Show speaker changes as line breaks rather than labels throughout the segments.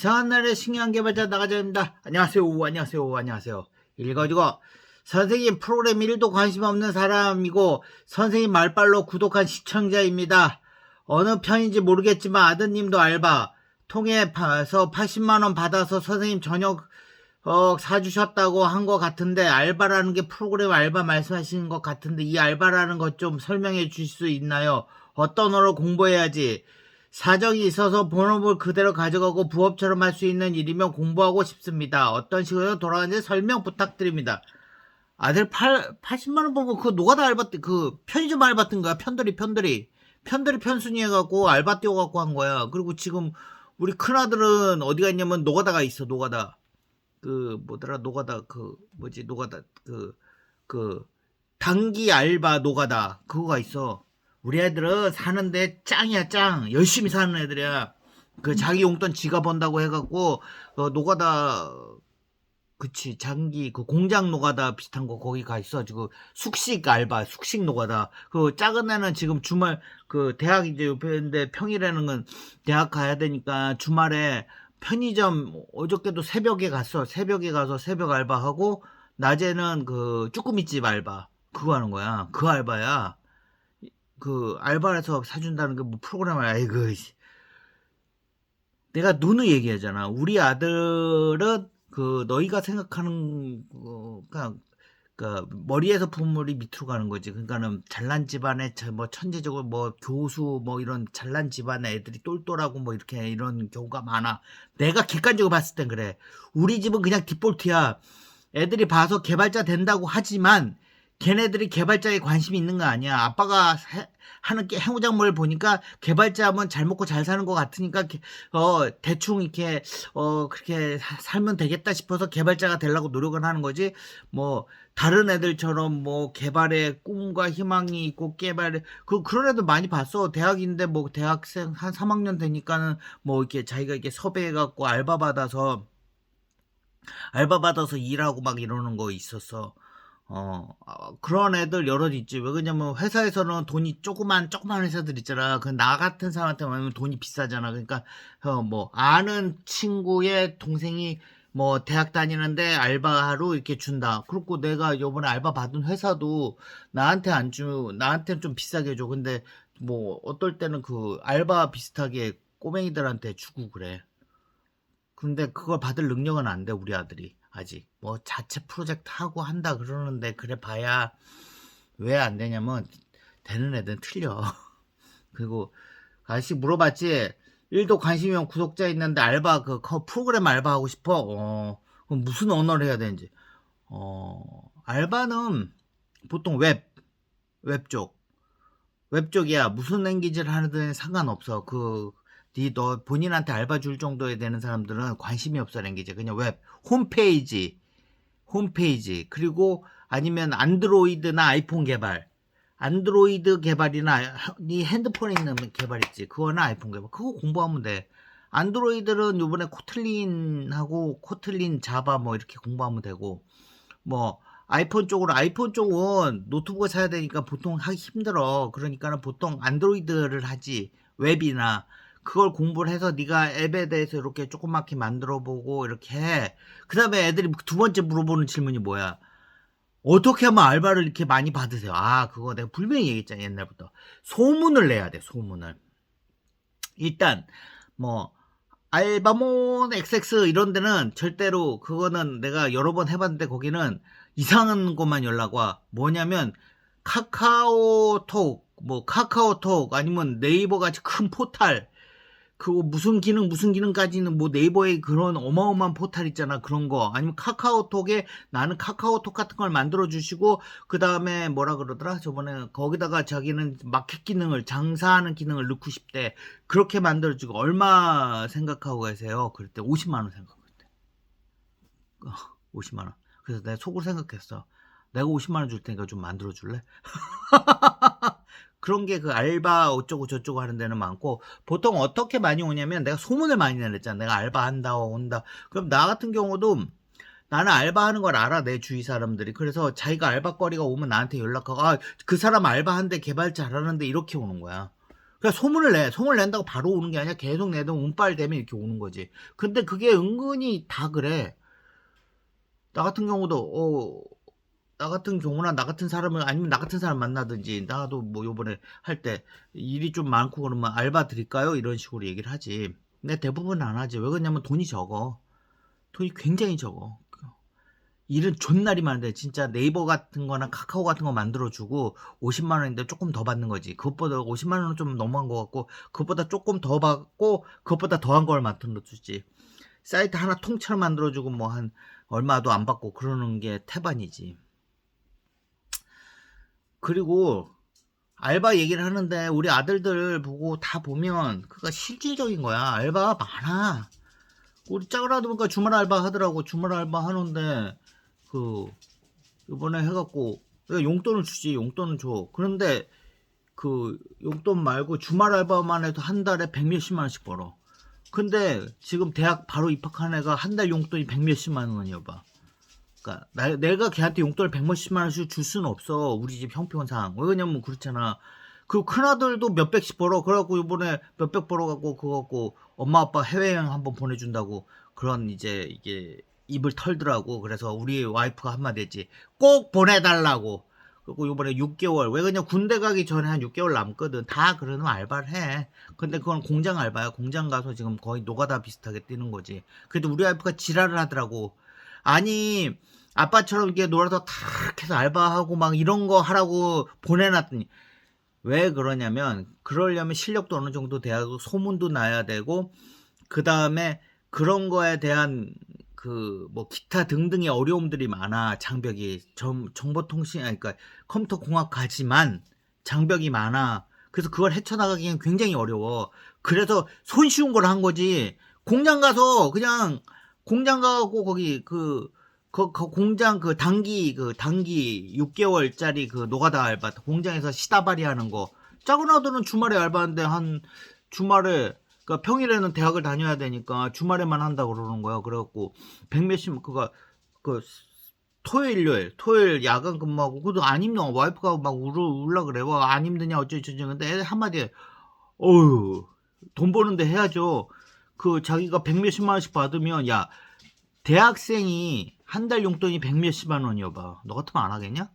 이상한 날의 신기한 개발자 나가자입니다. 안녕하세요. 오, 안녕하세요. 오, 안녕하세요. 읽어주고 선생님 프로그램 1도 관심 없는 사람이고 선생님 말빨로 구독한 시청자입니다. 어느 편인지 모르겠지만 아드님도 알바 통해 봐서 80만원 받아서 선생님 저녁 어, 사주셨다고 한 것 같은데 알바라는 게 프로그램 알바 말씀하시는 것 같은데 이 알바라는 것 좀 설명해 주실 수 있나요? 어떤 어로 공부해야지? 사정이 있어서 본업을 그대로 가져가고 부업처럼 할 수 있는 일이면 공부하고 싶습니다. 어떤 식으로 돌아가는지 설명 부탁드립니다. 아들 8, 80만원 벌고 그 노가다 알바 때그 편의점 알바 뜬 거야. 편들이 편들이. 편들이 편순위 해갖고 알바 띄워갖고 한 거야. 그리고 지금 우리 큰아들은 어디가 있냐면 노가다가 있어. 노가다. 그 뭐더라 노가다 그 뭐지 노가다 그 그 단기 알바 노가다 그거가 있어. 우리 애들은 사는데 짱이야 짱. 열심히 사는 애들이야. 그 자기 용돈 지가 번다고 해갖고 어, 노가다 그치 장기 그 공장 노가다 비슷한 거 거기 가 있어가지고 숙식 알바 숙식 노가다. 그 작은 애는 지금 주말 그 대학 이제 옆에인데 평일에는 은 대학 가야 되니까 주말에 편의점 어저께도 새벽에 갔어. 새벽에 가서 새벽 알바하고 낮에는 그 쭈꾸미집 알바. 그거 하는 거야. 그 알바야 그 알바에서 사준다는 게 뭐 프로그램을 아이고 씨. 내가 누누 얘기하잖아. 우리 아들은 그 너희가 생각하는 거 그냥 그 머리에서 분물이 밑으로 가는 거지. 그러니까는 잘난 집안에 저뭐 천재적으로 뭐 교수 뭐 이런 잘난 집안의 애들이 똘똘하고 뭐 이렇게 이런 경우가 많아. 내가 객관적으로 봤을 땐 그래. 우리 집은 그냥 디폴트야. 애들이 봐서 개발자 된다고 하지만 걔네들이 개발자에 관심이 있는 거 아니야. 아빠가 해- 하는 게 해무작물을 보니까 개발자면 잘 먹고 잘 사는 것 같으니까 개- 어 대충 이렇게 어 그렇게 사- 살면 되겠다 싶어서 개발자가 되려고 노력을 하는 거지. 뭐 다른 애들처럼 뭐 개발에 꿈과 희망이 있고 개발에 그 그런 애들 많이 봤어. 대학인데 뭐 대학생 한 3학년 되니까는 뭐 이렇게 자기가 이렇게 섭외해 갖고 알바 받아서 알바 받아서 일하고 막 이러는 거 있었어. 어, 아, 그런 애들 여럿 있지. 왜 그러냐면 회사에서는 돈이 조그만, 조그만 회사들 있잖아. 그 나 같은 사람한테 말하면 돈이 비싸잖아. 그러니까, 어, 뭐, 아는 친구의 동생이 뭐, 대학 다니는데 알바로 이렇게 준다. 그렇고 내가 요번에 알바 받은 회사도 나한테 안 주, 나한테는 좀 비싸게 줘. 근데 뭐, 어떨 때는 그 알바 비슷하게 꼬맹이들한테 주고 그래. 근데 그걸 받을 능력은 안 돼, 우리 아들이. 아직. 뭐 자체 프로젝트 하고 한다 그러는데 그래 봐야 왜 안 되냐면 되는 애들은 틀려. 그리고 아저씨 물어봤지. 1도 관심이 없는 구독자 있는데 알바 그 커- 프로그램 알바 하고 싶어. 어. 그럼 무슨 언어를 해야 되는지. 어. 알바는 보통 웹, 웹 쪽. 웹 쪽이야. 무슨 랭귀지를 하든 상관없어. 그, 니, 너, 본인한테 알바 줄 정도에 되는 사람들은 관심이 없어, 랭귀지. 그냥 웹, 홈페이지, 홈페이지. 그리고 아니면 안드로이드나 아이폰 개발. 안드로이드 개발이나 니 핸드폰에 있는 개발 있지. 그거나 아이폰 개발. 그거 공부하면 돼. 안드로이드는 요번에 코틀린하고 코틀린 자바 뭐 이렇게 공부하면 되고, 뭐, 아이폰 쪽으로 아이폰 쪽은 노트북을 사야 되니까 보통 하기 힘들어. 그러니까는 보통 안드로이드를 하지. 웹이나 그걸 공부를 해서 네가 앱에 대해서 이렇게 조그맣게 만들어 보고 이렇게 해. 그 다음에 애들이 두 번째 물어보는 질문이 뭐야? 어떻게 하면 알바를 이렇게 많이 받으세요? 아, 그거 내가 분명히 얘기했잖아, 옛날부터. 소문을 내야 돼, 소문을. 일단 뭐 알바몬 XX 이런 데는 절대로 그거는 내가 여러 번 해봤는데 거기는 이상한 것만 연락 와. 뭐냐면 카카오톡, 뭐 카카오톡 아니면 네이버 같이 큰 포탈 그거 무슨 기능 무슨 기능까지는 뭐 네이버에 그런 어마어마한 포탈 있잖아 그런 거. 아니면 카카오톡에 나는 카카오톡 같은 걸 만들어 주시고 그 다음에 뭐라 그러더라? 저번에 거기다가 자기는 마켓 기능을 장사하는 기능을 넣고 싶대. 그렇게 만들어 주고 얼마 생각하고 계세요? 그럴 때 50만 원 생각했대. 50만 원. 그래서 내가 속으로 생각했어. 내가 50만 원 줄 테니까 좀 만들어 줄래 그런 게 그 알바 어쩌고 저쩌고 하는 데는 많고 보통 어떻게 많이 오냐면 내가 소문을 많이 내랬잖아. 내가 알바 한다 온다. 그럼 나 같은 경우도 나는 알바하는 걸 알아 내 주위 사람들이 그래서 자기가 알바거리가 오면 나한테 연락하고 아 그 사람 알바한데 개발 잘하는데 이렇게 오는 거야. 그러니까 소문을 내. 소문을 낸다고 바로 오는 게 아니라 계속 내도 운빨 되면 이렇게 오는 거지. 근데 그게 은근히 다 그래. 나 같은 경우도 어, 나 같은 경우나 나 같은 사람을 아니면 나 같은 사람 만나든지 나도 뭐 요번에 할 때 일이 좀 많고 그러면 알바 드릴까요? 이런 식으로 얘기를 하지. 근데 대부분 안 하지. 왜 그러냐면 돈이 적어. 돈이 굉장히 적어. 일은 존날이 많은데 진짜 네이버 같은 거나 카카오 같은 거 만들어주고 50만 원인데 조금 더 받는 거지. 그것보다 50만 원은 좀 너무한 것 같고 그것보다 조금 더 받고 그것보다 더한 걸 만들어주지. 사이트 하나 통째로 만들어주고 뭐 한 얼마도 안 받고 그러는 게 태반이지. 그리고 알바 얘기를 하는데 우리 아들들 보고 다 보면 그가 실질적인 거야. 알바가 많아. 우리 짜그라도 보니까 주말 알바 하더라고. 주말 알바 하는데 그 이번에 해갖고 용돈을 주지. 용돈을 줘. 그런데 그 용돈 말고 주말 알바만 해도 한 달에 백 몇십만 원씩 벌어. 근데 지금 대학 바로 입학한 애가 한 달 용돈이 백 몇십만 원이야 봐. 그러니까 나- 내가 걔한테 용돈을 백 몇십만 원씩 줄 수는 없어. 우리 집 형편상. 왜 그러냐면 그렇잖아. 그 큰아들도 몇백씩 벌어. 그래갖고 이번에 몇백 벌어갖고 그거 갖고 엄마 아빠 해외여행 한번 보내준다고 그런 이제 이게 입을 털더라고. 그래서 우리 와이프가 한마디 했지. 꼭 보내달라고. 그리고 이번에 6개월. 왜 그냥 군대 가기 전에 한 6개월 남거든. 다 그러면 알바를 해. 근데 그건 공장 알바야. 공장 가서 지금 거의 노가다 비슷하게 뛰는 거지. 그래도 우리 와이프가 지랄을 하더라고. 아니, 아빠처럼 이렇게 놀아서 탁 해서 알바하고 막 이런 거 하라고 보내놨더니. 왜 그러냐면, 그러려면 실력도 어느 정도 돼야 하고, 소문도 나야 되고, 그 다음에 그런 거에 대한 그 뭐 기타 등등의 어려움들이 많아 장벽이. 정, 정보통신 아니 그러니까 컴퓨터 공학과지만 장벽이 많아. 그래서 그걸 헤쳐나가기엔 굉장히 어려워. 그래서 손쉬운 걸 한 거지. 공장 가서 그냥 공장 가고 거기 그, 그, 그 공장 그 단기 그 단기 6개월짜리 그 노가다 알바 공장에서 시다바리 하는 거. 작은 아들은 주말에 알바하는데 한 주말에 그러니까 평일에는 대학을 다녀야 되니까 주말에만 한다 고 그러는 거야. 그래갖고 백몇십 그가 그 토요일 일요일 토요일 야간 근무하고 그도 안 힘들어. 와이프가 막 울어 울라 그래 와 안 힘드냐 어쩌저쩌 근데 애 한마디에 어휴 돈 버는데 해야죠 그 자기가 백 몇십만 원씩 받으면 야 대학생이 한 달 용돈이 백 몇십만 원이어봐 너 같으면 안 하겠냐?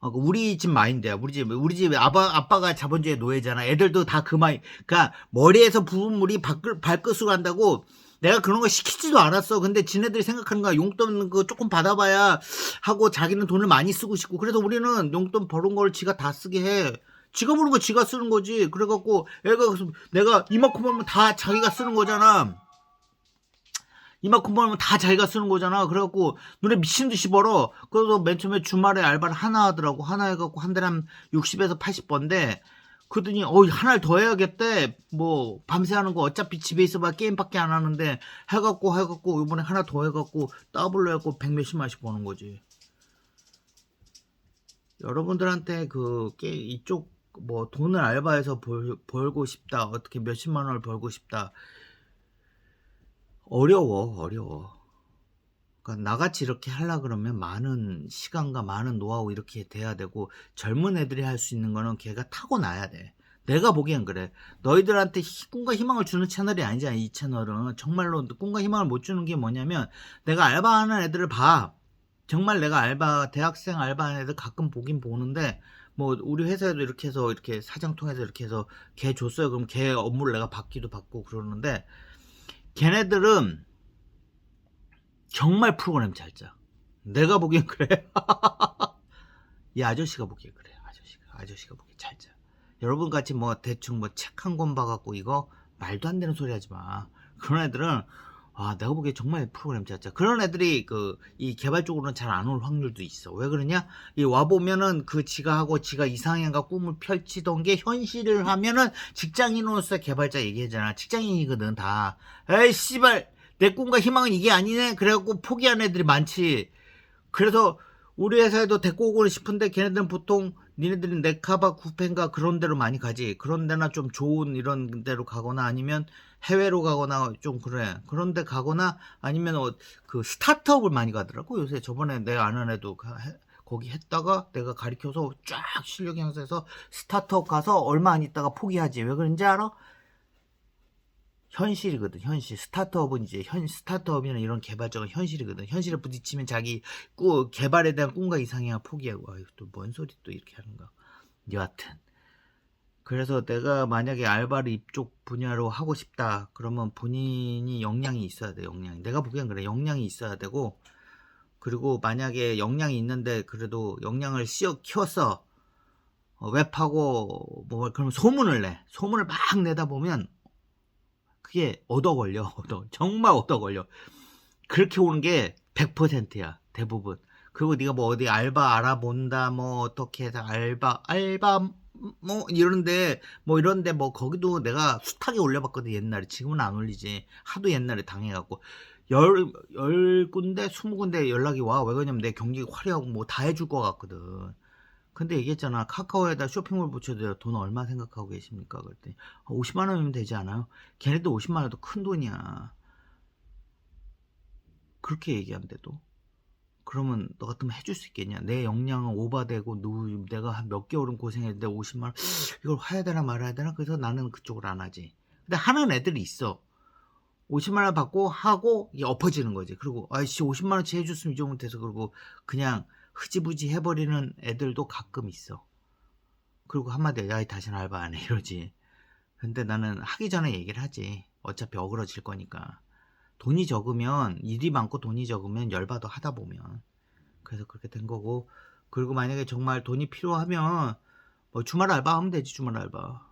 어, 그 우리 집 마인드야. 우리 집, 우리 집 아빠, 아빠가 자본주의 노예잖아. 애들도 다 그 마인, 그니까, 머리에서 부은 물이 발끝, 발끝으로 간다고 내가 그런 거 시키지도 않았어. 근데 지네들이 생각하는 거야. 용돈 그 조금 받아봐야 하고 자기는 돈을 많이 쓰고 싶고. 그래서 우리는 용돈 벌은 걸 지가 다 쓰게 해. 지가 버는 거 지가 쓰는 거지. 그래갖고 애가 내가 이만큼 벌면 다 자기가 쓰는 거잖아. 이만큼 벌면 다 자기가 쓰는 거잖아. 그래갖고 눈에 미친 듯이 벌어. 그래서 맨 처음에 주말에 알바를 하나 하더라고. 하나 해갖고 한 달에 한 60에서 80번데 그러더니 어 하나를 더 해야겠대. 뭐 밤새 하는 거 어차피 집에 있어봐 게임밖에 안 하는데 해갖고 해갖고 이번에 하나 더 해갖고 더블로 해갖고 백 몇십 만씩 버는 거지. 여러분들한테 그 게, 이쪽 뭐 돈을 알바해서 벌, 벌고 싶다. 어떻게 몇십만 원을 벌고 싶다. 어려워 어려워. 그러니까 나같이 이렇게 하려 그러면 많은 시간과 많은 노하우 이렇게 돼야 되고 젊은 애들이 할 수 있는 거는 걔가 타고나야 돼. 내가 보기엔 그래. 너희들한테 희- 꿈과 희망을 주는 채널이 아니잖아 이 채널은. 정말로 꿈과 희망을 못 주는 게 뭐냐면 내가 알바하는 애들을 봐. 정말 내가 알바 대학생 알바하는 애들 가끔 보긴 보는데 뭐 우리 회사에도 이렇게 해서 이렇게 사장 통해서 이렇게 해서 걔 줬어요 그럼 걔 업무를 내가 받기도 받고 그러는데 걔네들은 정말 프로그램 잘 짜. 내가 보기엔 그래. 이 아저씨가 보기엔 그래. 아저씨가 아저씨가 보기엔 잘 짜. 여러분 같이 뭐 대충 뭐 책 한 권 봐갖고 이거 말도 안 되는 소리 하지 마. 그런 애들은 아 내가 보기엔 정말 프로그램 잘 짜. 그런 애들이 그 이 개발 쪽으로는 잘 안 올 확률도 있어. 왜 그러냐? 이 와 보면은 그 지가 하고 지가 이상형과 꿈을 펼치던 게 현실을 하면은 직장인으로서 개발자 얘기하잖아. 직장인이거든 다. 에이 씨발 내 꿈과 희망은 이게 아니네. 그래갖고 포기한 애들이 많지. 그래서 우리 회사에도 데리고 오고 싶은데 걔네들은 보통 니네들이 네카바 구펜가 그런 데로 많이 가지. 그런 데나 좀 좋은 이런 데로 가거나 아니면 해외로 가거나 좀 그래. 그런 데 가거나 아니면 어, 그 스타트업을 많이 가더라고. 요새 저번에 내가 아는 애도 거기 했다가 내가 가르쳐서 쫙 실력 향상해서 스타트업 가서 얼마 안 있다가 포기하지. 왜 그런지 알아? 현실이거든, 현실. 스타트업은 이제 현, 스타트업이나 이런 개발자가 현실이거든. 현실에 부딪히면 자기 꾸, 개발에 대한 꿈과 이상이야 포기하고. 아유, 또 뭔 소리 또 이렇게 하는가. 여하튼. 그래서 내가 만약에 알바를 이쪽 분야로 하고 싶다. 그러면 본인이 역량이 있어야 돼, 역량이. 내가 보기엔 그래. 역량이 있어야 되고, 그리고 만약에 역량이 있는데 그래도 역량을 씌워 키웠어. 어, 웹하고 뭐 그러면 소문을 내. 소문을 막 내다 보면 그게 얻어 걸려. 얻어. 정말 얻어 걸려. 그렇게 오는 게 100%야. 대부분. 그리고 네가 뭐 어디 알바 알아본다 뭐 어떻게 해서 알바 알바 뭐 이런데 뭐 이런데 뭐 거기도 내가 숱하게 올려봤거든 옛날에 지금은 안 올리지 하도 옛날에 당해갖고 열, 열 군데, 스무 군데 연락이 와. 왜 그러냐면 내 경기가 화려하고 뭐 다 해줄 것 같거든. 근데 얘기했잖아. 카카오에다 쇼핑몰 붙여도 돈 얼마 생각하고 계십니까? 그랬더니, 50만 원이면 되지 않아요? 걔네도 50만 원도 큰 돈이야. 그렇게 얘기한대도. 그러면 너 같으면 해줄 수 있겠냐? 내 역량은 오바되고, 누, 내가 한 몇 개월은 고생했는데 50만 원, 이걸 해야 되나 말아야 되나? 그래서 나는 그쪽을 안 하지. 근데 하는 애들이 있어. 50만 원 받고 하고 엎어지는 거지. 그리고 아이씨 50만 원치 해줬으면 이 정도 돼서 그러고 그냥 흐지부지 해버리는 애들도 가끔 있어. 그리고 한마디 야 다시는 알바 안 해 이러지. 근데 나는 하기 전에 얘기를 하지. 어차피 어그러질 거니까. 돈이 적으면 일이 많고 돈이 적으면 열받아 하다 보면. 그래서 그렇게 된 거고. 그리고 만약에 정말 돈이 필요하면 뭐 주말 알바 하면 되지 주말 알바.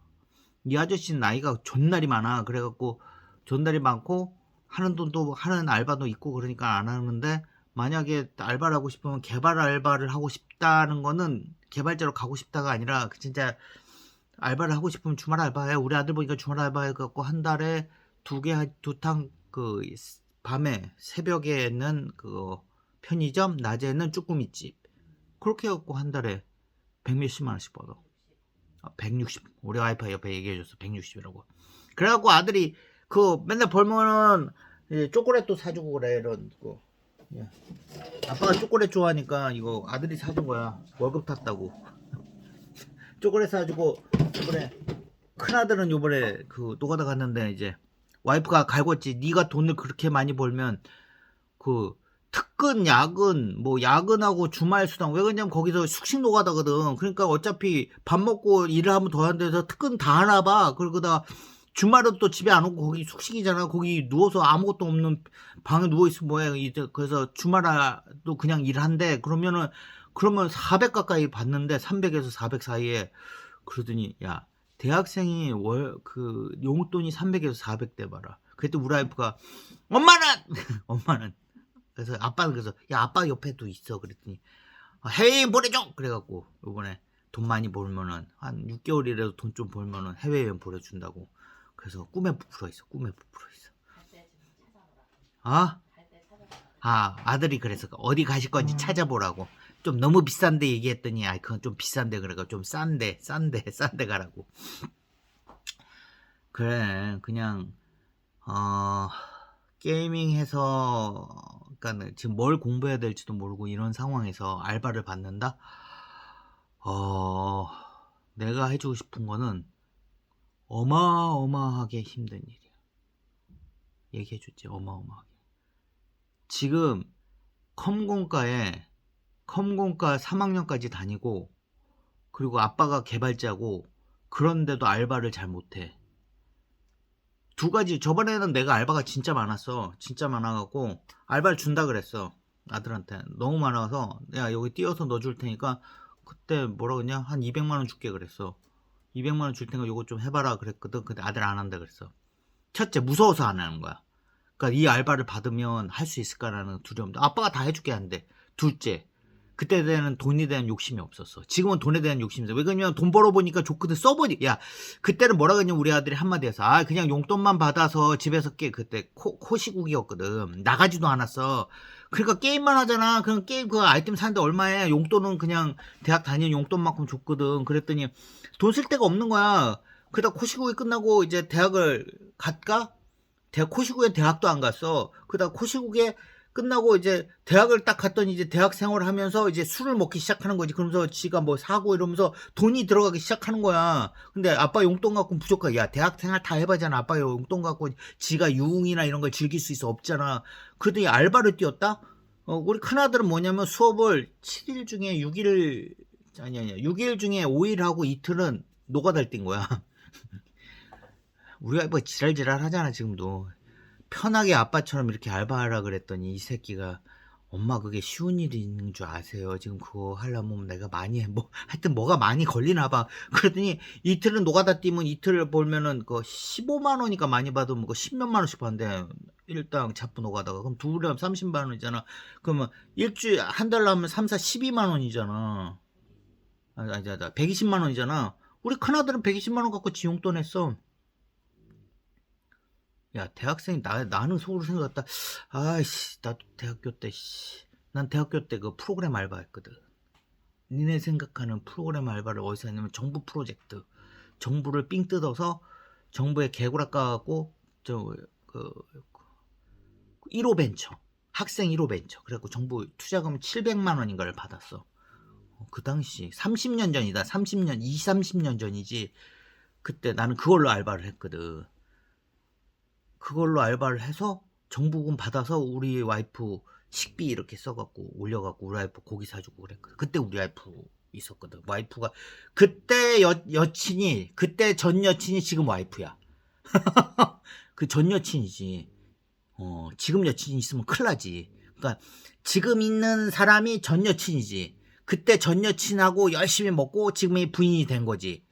이 아저씨는 나이가 존날이 많아. 그래갖고 존날이 많고 하는 돈도 하는 알바도 있고 그러니까 안 하는데 만약에 알바를 하고 싶으면 개발 알바를 하고 싶다는 거는 개발자로 가고 싶다가 아니라 그 진짜 알바를 하고 싶으면 주말 알바해. 우리 아들 보니까 주말 알바 해 갖고 한 달에 두 개 두 탕 그 밤에 새벽에는 그 편의점 낮에는 쭈꾸미집. 그렇게 해갖고 한 달에 백 몇십만 원씩 벌어. 160 우리 와이프 옆에 얘기해줬어 160이라고. 그래갖고 아들이 그 맨날 벌면은 이 초콜릿도 사주고 그래 이런 거. 야. 아빠가 초콜릿 좋아하니까 이거 아들이 사준 거야. 월급 탔다고. 초콜릿 사주고 이번에 큰 아들은 요번에 그 노가다 갔는데 이제 와이프가 갈궜지. 네가 돈을 그렇게 많이 벌면 그 특근 야근 뭐 야근하고 주말 수당 왜 그러냐면 거기서 숙식 노가다거든. 그러니까 어차피 밥 먹고 일을 하면 더 한데서 특근 다 하나 봐. 그러고다 주말은 또 집에 안 오고 거기 숙식이잖아. 거기 누워서 아무것도 없는 방에 누워 있으면 뭐해. 이제 그래서 주말도 그냥 일한대. 그러면은 그러면 400 가까이 받는데 300에서 400 사이에 그러더니 야 대학생이 월 그 용돈이 300에서 400 대 봐라. 그때 우리 와이프가 엄마는 엄마는 그래서 아빠는 그래서 야 아빠 옆에도 있어 그랬더니 아, 해외여행 보내줘 그래갖고 요번에 돈 많이 벌면은 한 6개월이라도 돈 좀 벌면은 해외여행 보내준다고 그래서 꿈에 부풀어 있어 꿈에 부풀어 있어. 아? 아 아들이 그래서 어디 가실 건지 찾아보라고. 좀 너무 비싼데 얘기했더니 아 그건 좀 비싼데 그래가 좀 싼데 싼데 싼데 가라고. 그래 그냥 어 게이밍해서 그러니까 지금 뭘 공부해야 될지도 모르고 이런 상황에서 알바를 받는다? 어 내가 해주고 싶은 거는 어마어마하게 힘든 일이야. 얘기해 줬지 어마어마하게. 지금 컴공과에 컴공과 3학년까지 다니고 그리고 아빠가 개발자고 그런데도 알바를 잘 못해. 두 가지 저번에는 내가 알바가 진짜 많았어. 진짜 많아갖고 알바를 준다 그랬어 아들한테. 너무 많아서 야 여기 띄어서 넣어줄 테니까 그때 뭐라 그러냐? 한 200만 원 줄게 그랬어 200만 원 줄 테니까 요거 좀 해봐라 그랬거든 근데 아들 안 한다 그랬어 첫째 무서워서 안 하는 거야 그러니까 이 알바를 받으면 할 수 있을까라는 두려움도 아빠가 다 해줄게 한대 둘째 그때 되는 돈에 대한 욕심이 없었어. 지금은 돈에 대한 욕심이 있어. 왜 그러냐면 돈 벌어보니까 좋거든. 써보니. 야, 그때는 뭐라 그러냐 우리 아들이 한마디 해서. 아, 그냥 용돈만 받아서 집에서 깨. 그때 코, 코시국이었거든. 나가지도 않았어. 그러니까 게임만 하잖아. 그럼 게임 그 아이템 사는데 얼마에 용돈은 그냥 대학 다니는 용돈만큼 줬거든. 그랬더니 돈 쓸 데가 없는 거야. 그러다 코시국이 끝나고 이제 대학을 갈까? 대학 코시국에 대학도 안 갔어. 그러다 코시국에 끝나고 이제 대학을 딱 갔더니 이제 대학 생활을 하면서 이제 술을 먹기 시작하는 거지. 그러면서 지가 뭐 사고 이러면서 돈이 들어가기 시작하는 거야. 근데 아빠 용돈 갖고 부족하게. 야, 대학 생활 다 해봐잖아. 아빠 용돈 갖고 지가 유흥이나 이런 걸 즐길 수 있어. 없잖아. 그러더니 알바를 뛰었다? 어, 우리 큰아들은 뭐냐면 수업을 7일 중에 6일, 아니, 아니, 6일 중에 5일 하고 이틀은 노가다를 뛴 거야. 우리 아빠 지랄지랄 하잖아, 지금도. 편하게 아빠처럼 이렇게 알바하라 그랬더니 이 새끼가 엄마 그게 쉬운 있는 줄 아세요? 지금 그거 하려면 내가 많이 해. 뭐 하여튼 뭐가 많이 걸리나 봐. 그랬더니 이틀은 노가다 뛰면 이틀 벌면은 그 15만 원이니까 많이 받으면 그 10몇만 원씩 받는데 일당 잡부 노가다가 그럼 둘이 하면 30만 원이잖아. 그러면 일주일 한달 하면 3, 4, 12만 원이잖아. 아니 아니 아니 120만 원이잖아. 우리 큰아들은 120만 원 갖고 지 용돈 했어. 야, 대학생, 나, 나는 속으로 생각했다. 아이씨, 나도 대학교 때, 씨. 난 대학교 때 그 프로그램 알바 했거든. 니네 생각하는 프로그램 알바를 어디서 했냐면 정부 프로젝트. 정부를 삥 뜯어서 정부에 개구락 까갖고, 저, 그, 1호 벤처. 학생 1호 벤처. 그래갖고 정부 투자금 700만 원인가를 받았어. 어, 그 당시, 30년 전이다. 30년, 20, 30년 전이지. 그때 나는 그걸로 알바를 했거든. 그걸로 알바를 해서 정부금 받아서 우리 와이프 식비 이렇게 써갖고 올려갖고 우리 와이프 고기 사주고 그랬거든. 그때 우리 와이프 있었거든. 와이프가 그때 여, 여친이 그때 전 여친이 지금 와이프야. 그 전 여친이지. 어 지금 여친이 있으면 큰일 나지. 그러니까 지금 있는 사람이 전 여친이지. 그때 전 여친하고 열심히 먹고 지금이 부인이 된 거지.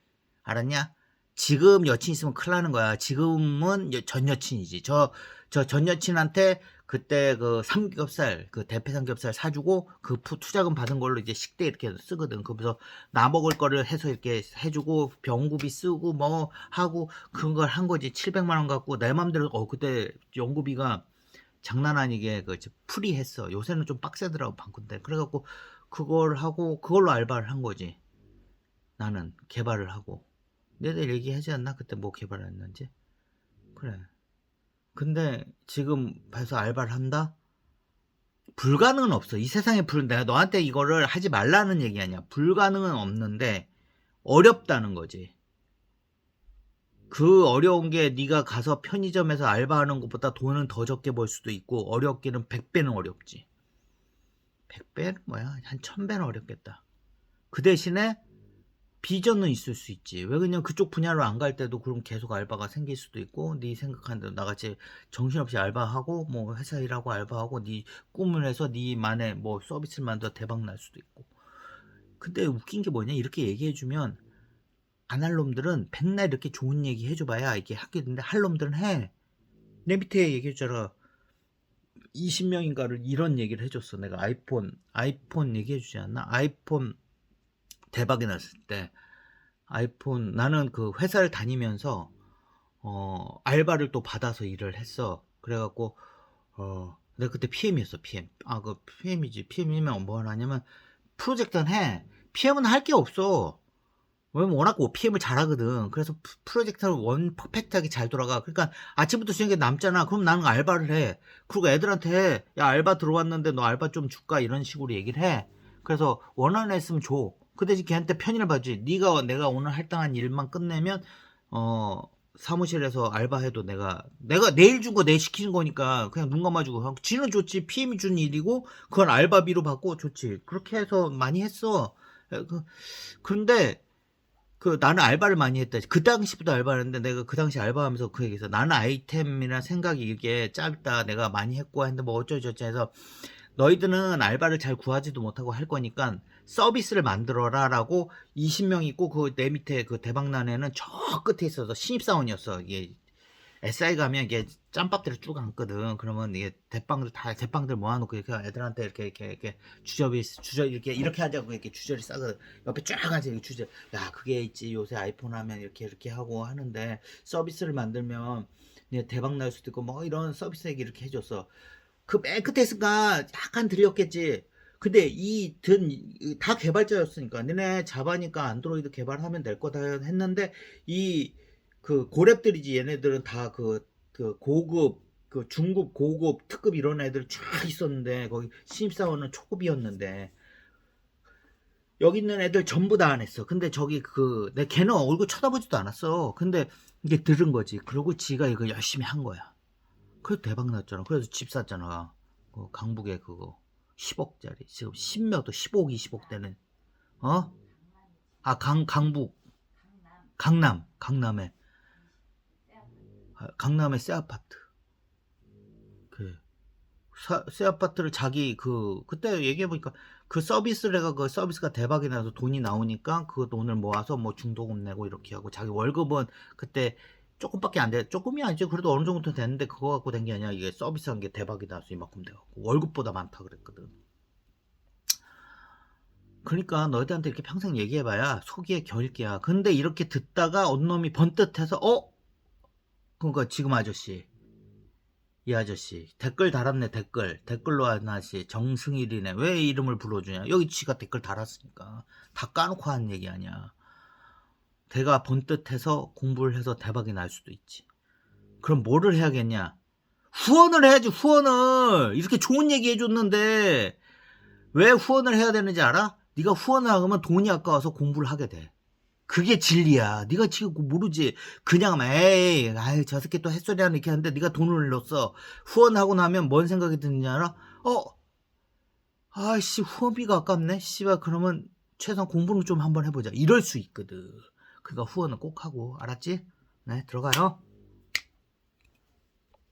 알았냐? 지금 여친 있으면 큰일 나는 거야. 지금은 여- 전 여친이지. 저, 저 전 여친한테 그때 그 삼겹살, 그 대패 삼겹살 사주고 그 푸- 투자금 받은 걸로 이제 식대 이렇게 쓰거든. 그래서 나 먹을 거를 해서 이렇게 해주고 병구비 쓰고 뭐 하고 그런 걸 한 거지. 700만원 갖고 내 맘대로, 어, 그때 연구비가 장난 아니게 그 이제 풀이 했어. 요새는 좀 빡세더라고, 방kun데. 그래갖고 그걸 하고 그걸로 알바를 한 거지. 나는 개발을 하고. 내들 얘기하지 않나? 그때 뭐 개발했는지? 그래. 근데 지금 봐서 알바를 한다? 불가능은 없어. 이 세상에 불, 내가 너한테 이거를 하지 말라는 얘기 아니야. 불가능은 없는데 어렵다는 거지. 그 어려운 게 네가 가서 편의점에서 알바하는 것보다 돈은 더 적게 벌 수도 있고 어렵기는 100배는 어렵지. 100배는 뭐야? 한 1000배는 어렵겠다. 그 대신에 비전은 있을 수 있지. 왜 그냥 그쪽 분야로 안 갈 때도 그럼 계속 알바가 생길 수도 있고 네 생각하는 대로 나같이 정신없이 알바하고 뭐 회사 일하고 알바하고 네 꿈을 해서 네만의 뭐 서비스를 만들어 대박 날 수도 있고. 근데 웃긴 게 뭐냐? 이렇게 얘기해 주면 안 할 놈들은 맨날 이렇게 좋은 얘기 해줘봐야 이게 하게 되는데 할 놈들은 해. 내 밑에 얘기해줘라. 20명인가를 이런 얘기를 해줬어. 내가 아이폰, 아이폰 얘기해주지 않나? 아이폰 대박이 났을 때, 아이폰, 나는 그 회사를 다니면서, 어, 알바를 또 받아서 일을 했어. 그래갖고, 어, 내가 그때 PM이었어, PM. 아, 그 PM이지. PM이면 뭐 하냐면, 프로젝트는 해. PM은 할 게 없어. 왜냐면 워낙 뭐 PM을 잘하거든. 그래서 프- 프로젝트를 원 퍼펙트하게 잘 돌아가. 그러니까 아침부터 저녁에 남잖아. 그럼 나는 알바를 해. 그리고 애들한테 야 알바 들어왔는데 너 알바 좀 줄까 이런 식으로 얘기를 해. 그래서 원하는 애 있으면 줘. 그 대신 걔한테 편의를 봐주지. 네가 내가 오늘 할당한 일만 끝내면 어 사무실에서 알바해도 내가 내가 내일 준 거 내일 시키는 거니까 그냥 눈 감아주고 지는 좋지. PM이 준 일이고 그건 알바비로 받고 좋지. 그렇게 해서 많이 했어. 에, 그, 그런데 그 나는 알바를 많이 했다. 그 당시부터 알바를 했는데 내가 그 당시 알바하면서 그 얘기했어. 나는 아이템이나 생각이 이게 짧다. 내가 많이 했고 했는데 뭐 어쩌저쩌 해서 너희들은 알바를 잘 구하지도 못하고 할 거니까 서비스를 만들어라라고 20명 있고 그 내 밑에 그 대박난 애는 저 끝에 있어서 신입사원이었어. 이게 SI 가면 이게 짬밥들을 쭉 앉거든. 그러면 이게 대빵들 다 대빵들 모아놓고 이렇게 애들한테 이렇게 이렇게 이렇게 주접이 주접 이렇게 이렇게 하자고 이렇게 주저리 싸거든. 옆에 쫙 앉아 주저. 야 그게 있지 요새 아이폰 하면 이렇게 이렇게 하고 하는데 서비스를 만들면 대박 날 수도 있고 뭐 이런 서비스 얘기 이렇게 해줬어. 그 맨 끝에 있으니까 약간 들렸겠지. 근데 이 든 다 개발자였으니까 너네 자바니까 안드로이드 개발하면 될 거다 했는데 이 그 고랩들이지 얘네들은 다그 그 고급 그 중급 고급 특급 이런 애들 쫙 있었는데 거기 신입사원은 초급이었는데 여기 있는 애들 전부 다 안 했어. 근데 저기 그 내 걔는 얼굴 쳐다보지도 않았어. 근데 이게 들은 거지. 그러고 지가 이거 열심히 한 거야. 그래서 대박 났잖아. 그래서 집 샀잖아. 그 강북에 그거 10억짜리 지금 10몇 도 15억 20억 되는 어? 아 강 강북. 강남 강남에. 아, 강남의 새 아파트. 그 사- 새 아파트를 자기 그 그때 얘기해 보니까 그 서비스를 해가 그 서비스가 대박이 나서 돈이 나오니까 그 돈을 모아서 뭐 중도금 내고 이렇게 하고 자기 월급은 그때 조금밖에 안 돼. 조금이 아니지. 그래도 어느 정도 됐는데 그거 갖고 된 게 아니라 이게 서비스한 게 대박이 나서 이만큼 돼갖고 월급보다 많다 그랬거든. 그러니까 너희들한테 이렇게 평생 얘기해봐야 속이에 겨일게야. 근데 이렇게 듣다가 어느 놈이 번뜩해서 어? 그러니까 지금 아저씨 이 아저씨 댓글 달았네 댓글 댓글로 하나씨 정승일이네 왜 이름을 불러주냐 여기 지가 댓글 달았으니까 다 까놓고 하는 얘기 아니야 대가 번뜩해서 공부를 해서 대박이 날 수도 있지 그럼 뭐를 해야겠냐 후원을 해야지 후원을 이렇게 좋은 얘기 해줬는데 왜 후원을 해야 되는지 알아? 네가 후원을 하면 돈이 아까워서 공부를 하게 돼 그게 진리야. 네가 지금 모르지. 그냥 막 에이, 아유 저 새끼 또 햇소리 하는 이렇게 하는데 네가 돈을 넣었어. 후원하고 나면 뭔 생각이 드느냐 알아? 어, 아씨 후원비가 아깝네. 씨발 그러면 최소한 공부는 좀 한번 해보자. 이럴 수 있거든. 그러니까 후원은 꼭 하고 알았지? 네 들어가요.